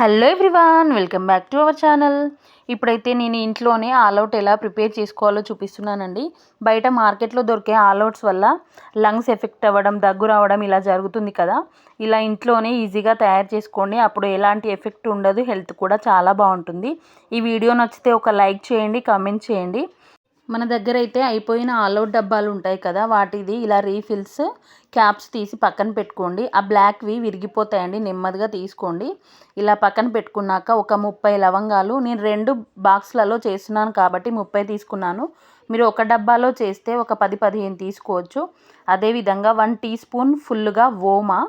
Hello everyone welcome back to our channel. ఇప్పుడైతే నేను ఇంట్లోనే ఆల్అవుట్ ఎలా ప్రిపేర్ చేసుకోవాలో చూపిస్తున్నానండి. బయట మార్కెట్లో దొరికే ఆల్అవుట్స్ వల్ల లంగ్స్ ఎఫెక్ట్ అవ్వడం దగ్గు రావడం ఇలా జరుగుతుంది కదా. ఇలా ఇంట్లోనే ఈజీగా తయారు చేసుకోండి. అప్పుడు ఎలాంటి ఎఫెక్ట్ ఉండదు హెల్త్ కూడా చాలా బాగుంటుంది. ఈ వీడియో నచ్చితే ఒక లైక్ చేయండి కామెంట్ చేయండి. మన దగ్గర అయితే అయిపోయిన ఆల్అవుట్ డబ్బాలు ఉంటాయి కదా వాటిది ఇలా రీఫిల్స్ క్యాప్స్ తీసి పక్కన పెట్టుకోండి. ఆ బ్లాక్వి విరిగిపోతాయండి నెమ్మదిగా తీసుకోండి. ఇలా పక్కన పెట్టుకున్నాక ఒక ముప్పై లవంగాలు నేను రెండు బాక్స్లలో చేస్తున్నాను కాబట్టి ముప్పై తీసుకున్నాను. మీరు ఒక డబ్బాలో చేస్తే ఒక పది పదిహేను తీసుకోవచ్చు. అదేవిధంగా వన్ టీ స్పూన్ ఫుల్గా ఓమా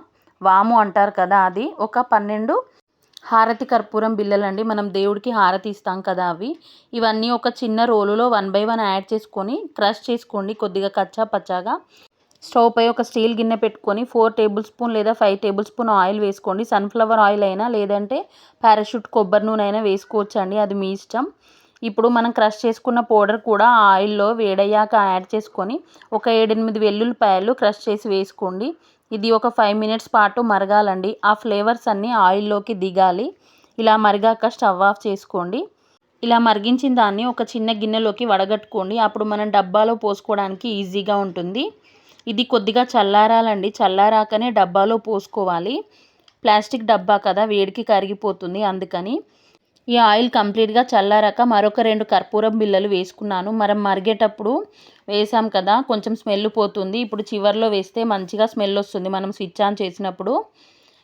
వాము అంటారు కదా అది ఒక పన్నెండు హారతి కర్పూరం బిళ్ళలండి. మనం దేవుడికి హారతి ఇస్తాం కదా అవి. ఇవన్నీ ఒక చిన్న రోలులో వన్ బై వన్ యాడ్ చేసుకొని క్రష్ చేసుకోండి కొద్దిగా కచ్చా పచ్చాగా. స్టవ్ పై ఒక స్టీల్ గిన్నె పెట్టుకొని ఫోర్ టేబుల్ స్పూన్ లేదా ఫైవ్ టేబుల్ స్పూన్ ఆయిల్ వేసుకోండి. సన్ఫ్లవర్ ఆయిల్ అయినా లేదంటే పారాషూట్ కొబ్బరి నూనె అయినా వేసుకోవచ్చు అండి అది మీ ఇష్టం. ఇప్పుడు మనం క్రష్ చేసుకున్న పౌడర్ కూడా ఆయిల్లో వేడయ్యాక యాడ్ చేసుకొని ఒక ఏడెనిమిది వెల్లుల్లిపాయలు క్రష్ చేసి వేసుకోండి. ఇది ఒక ఫైవ్ మినిట్స్ పాటు మరగాలండి. ఆ ఫ్లేవర్స్ అన్నీ ఆయిల్లోకి దిగాలి. ఇలా మరిగాక స్టవ్ ఆఫ్ చేసుకోండి. ఇలా మరిగించిన దాన్ని ఒక చిన్న గిన్నెలోకి వడగట్టుకోండి. అప్పుడు మనం డబ్బాలో పోసుకోవడానికి ఈజీగా ఉంటుంది. ఇది కొద్దిగా చల్లారాలండి. చల్లారాకనే డబ్బాలో పోసుకోవాలి. ప్లాస్టిక్ డబ్బా కదా వేడికి కరిగిపోతుంది అందుకని. ఈ ఆయిల్ కంప్లీట్గా చల్లారాక మరొక రెండు కర్పూరం బిళ్ళలు వేసుకున్నాను. మనం మరిగేటప్పుడు వేసాం కదా కొంచెం స్మెల్ పోతుంది. ఇప్పుడు చివరిలో వేస్తే మంచిగా స్మెల్ వస్తుంది. మనం స్విచ్ ఆన్ చేసినప్పుడు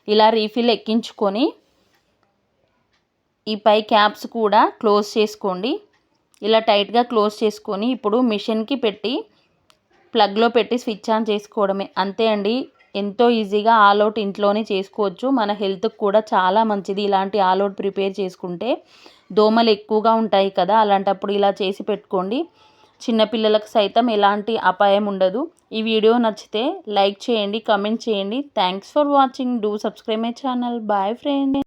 ఇలా రీఫిల్ ఎక్కించుకొని ఈ పై క్యాప్స్ కూడా క్లోజ్ చేసుకోండి. ఇలా టైట్గా క్లోజ్ చేసుకొని ఇప్పుడు మిషన్కి పెట్టి ప్లగ్లో పెట్టి స్విచ్ ఆన్ చేసుకోవడమే. అంతే అండి. ఎంతో ఈజీగా ఆల్అవుట్ ఇంట్లోనే చేసుకోవచ్చు. మన హెల్త్కి కూడా చాలా మంచిది ఇలాంటి ఆల్అవుట్ ప్రిపేర్ చేసుకుంటే. దోమలు ఎక్కువగా ఉంటాయి కదా అలాంటప్పుడు ఇలా చేసి పెట్టుకోండి. చిన్నపిల్లలకు సైతం ఎలాంటి అపాయం ఉండదు. ఈ వీడియో నచ్చితే లైక్ చేయండి కమెంట్ చేయండి. Thanks for watching. Do subscribe my channel. Bye friend.